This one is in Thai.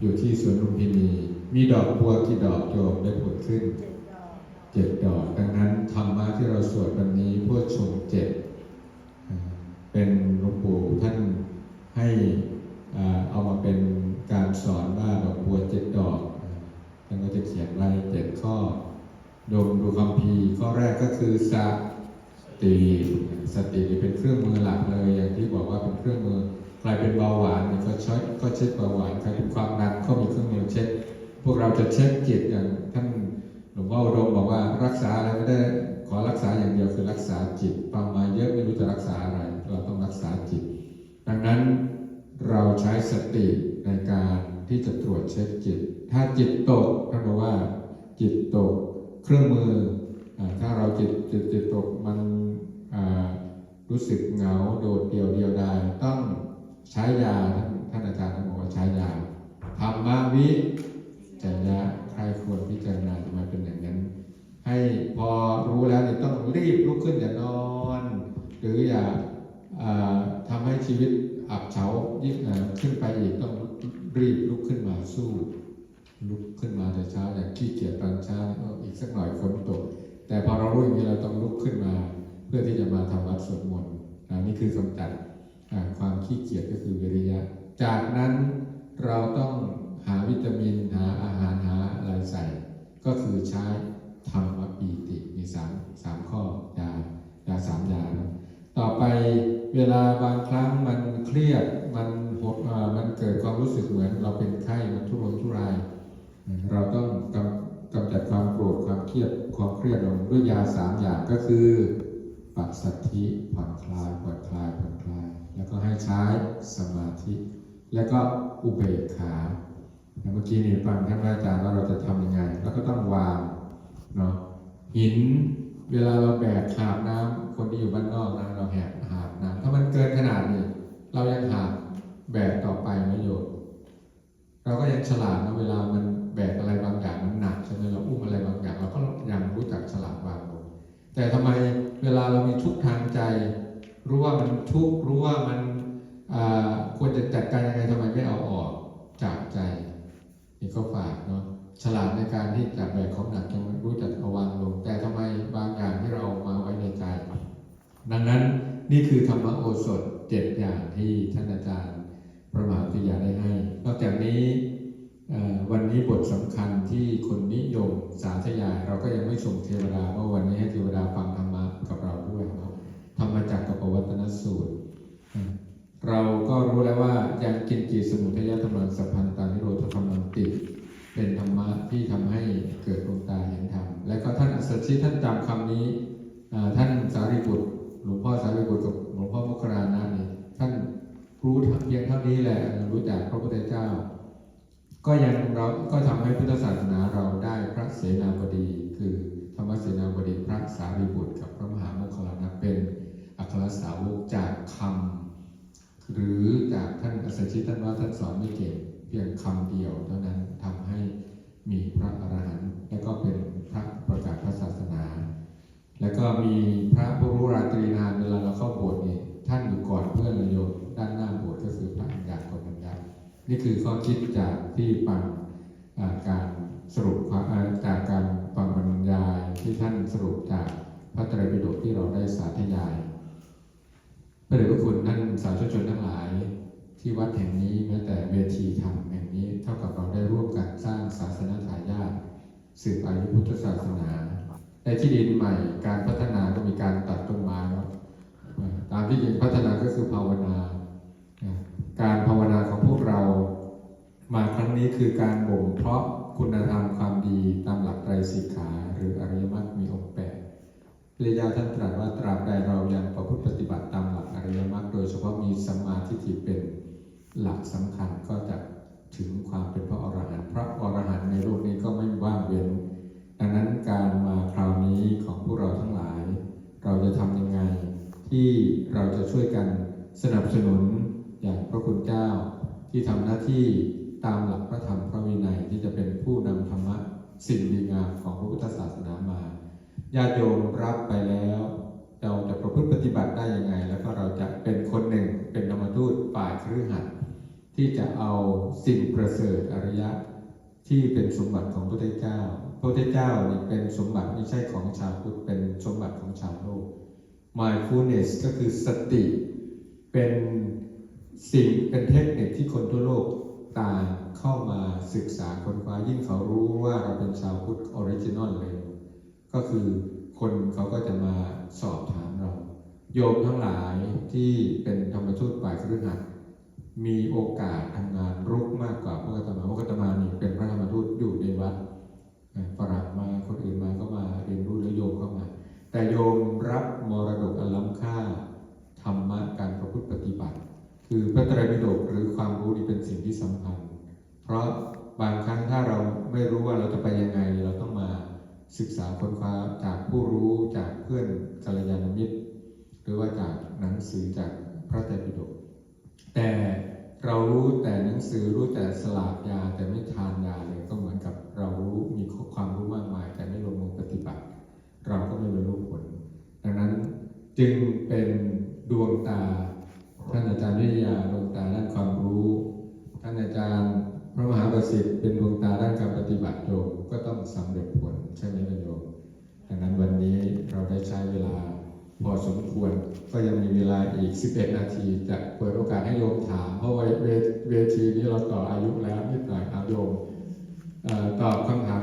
อยู่ที่สวนลุมพินี มีดอกบัวกี่ดอกโยมได้ผลขึ้นเจ็ดดอกเจ็ดดอกดังนั้นธรรมะที่เราสวดวันนี้พวกชงเจ็ดเป็นหลวงปู่ท่านให้อ่าเอามาเป็นการสอนว่าดอกบัวเจ็ดดอกท่านก็จะเขียนไว้เจ็ดข้อดมดูคำพีข้อแรกก็คือสติสติเป็นเครื่องมือหลักเลยอย่างที่บอกว่าเป็นเครื่องมือ ใครเป็นเบาหวานก็เช็คก็เช็คเบาหวานใครเป็นความดันก็มีเครื่องมือเช็ค พวกเราจะเช็คจิตอย่างท่านหลวงพ่ออุดมบอกว่ารักษาอะไรไม่ได้ขอรักษาอย่างเดียวคือรักษาจิตฟังมาเยอะไม่รู้จะรักษาอะไร เราต้องรักษาจิต ดังนั้นเราใช้สติในการที่จะตรวจเช็คจิต ถ้าจิตตกท่านบอกว่าจิตตกเครื่องมืออถ้าเราจิตจิตจิตตกมันรู้สึกเหงาโดดเดี่ยวเดียวดายต้อง ใช้ยาท่านท่านอาจารย์ท่านบอกว่าใช้ยาธรรมวิจยะใครควรพิจารณาทำไมเป็นอย่างนั้น ให้พอรู้แล้วเนี่ยต้องรีบลุกขึ้นอย่านอน หรืออย่าอ่าทำให้ชีวิตอับเฉายิ่งขึ้นไปอีกต้องรีบลุกขึ้นมาสู้ ลุกขึ้นมาแต่เช้าอย่างขี้เกียจตอนเช้าอีกสักหน่อยฝนตก แต่พอเรารู้อย่างนี้เราต้องลุกขึ้นมา เพื่อที่จะมาทำวัดสวดมนต์นี่คือกำจัดความ ขี้เกียจก็คือวิริยะ จากนั้นเราต้องหาวิตามินหาอาหารหาอะไรใส่ ก็คือใช้ธรรมปีติมีสามสามข้อยายาสามยานะต่อไปเวลาบางครั้งมันเครียดมันหดมันเกิดความรู้สึกเหมือนเราเป็นไข้มันทุรนทุราย เราต้องกำกำจัดความโกรธความเครียดความเครียดลงด้วยยาสามอย่างก็คือปัสสัทธิผ่อนคลายผ่อนคลายผ่อนคลาย ก็ให้ใช้สมาธิ แล้วก็อุเบกขาแล้วเมื่อกี้นี่ฟังท่านอาจารย์ว่าเราจะทำยังไงแล้วก็ต้องวางเนาะหินเวลาเราแบกหาบน้ำคนที่อยู่บ้านนอกนะเราแหกหาบน้ำถ้ามันเกินขนาดนี้เรายังหาบแบกต่อไปไหมโยมเราก็ยังฉลาดนะเวลามัน ทุกข์รู้ว่ามันควรจะจัดการยังไงทำไมไม่เอาออกจากใจ นี่ก็ฝากเนาะฉลาดในการที่จะแบกของหนักยังรู้จักเอาวางลง แต่ทำไมบางอย่างที่เราเอามาไว้ในใจ ดังนั้นนี่คือธรรมโอสถเจ็ดอย่างที่ท่านอาจารย์พระมหาวิยาได้ให้ นอกจากนี้วันนี้บทสำคัญที่คนนิยมสาธยาย เราก็ยังไม่ส่งเทวดาเพราะวันนี้ให้เทว สสชิท่านจำคำนี้ท่านสารีบุตรหลวงพ่อสารีบุตรกับหลวงพ่อมุครานะนี่ท่านรู้เพียงเท่านี้แหละรู้จักพระพุทธเจ้า ก็ยังเราก็ทำให้พุทธศาสนาเราได้พระเสนาบดี คือธรรมเสนาบดีพระสารีบุตรกับพระมหามคคัลานะเป็นอัครสาวกจากคำหรือจากท่านอัสชิตท่านว่าท่านสอนไม่เก่งเพียงคำเดียวเท่านั้นทำให้ มีพระอรหันต์และก็เป็นพระประกาศพระศาสนา แล้วก็มีพระผู้รู้ราตรีนานเวลาเราเข้าโบสถ์นี่ท่านอยู่ก่อนเพื่อนเราโยมด้านหน้าโบสถ์ก็คือพระอัญญาโกณัญญานี่คือข้อคิดจากที่ฟังการสรุปความจากการฟังบรรยายที่ท่านสรุปจากพระไตรปิฎกที่เราได้สาธยายพระเดชพระคุณท่านสาธุชนทั้งหลาย ที่วัดแห่งนี้แม้แต่เวทีธรรมแห่งนี้เท่ากับเราได้ร่วมกันสร้างศาสนาทายาทสืบอายุพุทธศาสนาในที่ดินใหม่การพัฒนาก็มีการตัดต้นไม้ตามที่จริงพัฒนาก็คือภาวนา การภาวนาของพวกเรา มาครั้งนี้คือการบ่มเพาะคุณธรรมความดีตามหลักไตรสิกขาหรืออริยมรรคมีองค์แปดพระยาท่านตรัสว่าตราบใดเรายังประพฤติปฏิบัติตามหลักอริยมรรคโดยเฉพาะมีสัมมาทิฏฐิเป็น หลักสำคัญก็จะถึงความเป็นพระอรหันต์พระอรหันต์ในโลกนี้ก็ไม่ว่างเว้น ดังนั้นการมาคราวนี้ของพวกเราทั้งหลาย เราจะทำยังไง ที่เราจะช่วยกันสนับสนุนอย่างพระคุณเจ้า ที่ทำหน้าที่ตามหลักพระธรรมพระวินัยที่จะเป็นผู้นำธรรมะสิ่งดีงามของพระพุทธศาสนามาญาติโยมรับไปแล้ว เราจะประพฤติปฏิบัติได้ยังไงแล้วก็เราจะเป็นคนหนึ่งเป็นธรรม ที่จะเอาสิ่งประเสริฐอริยะที่เป็นสมบัติของพระพุทธเจ้า พระพุทธเจ้านี่เป็นสมบัติไม่ใช่ของชาวพุทธเป็นสมบัติของชาวโลก mindfulness ก็คือสติเป็นสิ่งเป็นเทคนิคที่คนทั่วโลกต่างเข้ามาศึกษาค้นคว้ายิ่งเขารู้ว่าเราเป็นชาวพุทธออริจินอลเลย ก็คือคนเขาก็จะมาสอบถามเรา โยมทั้งหลายที่เป็นธรรมทูตฝ่ายคฤหัสถ์ มีโอกาสทำงานรุกมากกว่าพระกตมาพระกตมานี่เป็นพระธรรมทูตอยู่ในวัดฝรั่งมาคนอื่นมาก็มาเรียนรู้แล้วโยมเข้ามา แต่โยมรับมรดกอันล้ำค่าธรรมะการประพฤติปฏิบัติ คือพระไตรปิฎกหรือความรู้นี่เป็นสิ่งที่สำคัญ เพราะบางครั้งถ้าเราไม่รู้ว่าเราจะไปยังไงเราต้องมาศึกษาค้นคว้าจากผู้รู้จากเพื่อนกัลยาณมิตร หรือว่าจากหนังสือจากพระไตรปิฎกแต่เรารู้แต่หนั งสือรู้แต่สลากยาแต่ไม่ทานยาเลยก็เหมือนกับเรารู้มีความรู้มากมาย แต่ไม่ลงมือปฏิบัติ เราก็ไม่บรรลุผล ดังนั้นจึงเป็นดวงตาท่านอาจารย์วิทยาดวงตาด้านความรู้ ท่านอาจารย์พระมหาประสิทธิ์เป็นดวงตาด้านการปฏิบัติโยมก็ต้องสำเร็จผลใช่ไหมล่ะโยมดังนั้นวันนี้เราได้ใช้เวลา พอสมควร ก็ยังมีเวลาอีก 11 นาที จะเปิดโอกาสให้โยมถาม เพราะว่าเวทีนี้เราต่ออายุแล้วนิดหน่อยครับโยมตอบคำถาม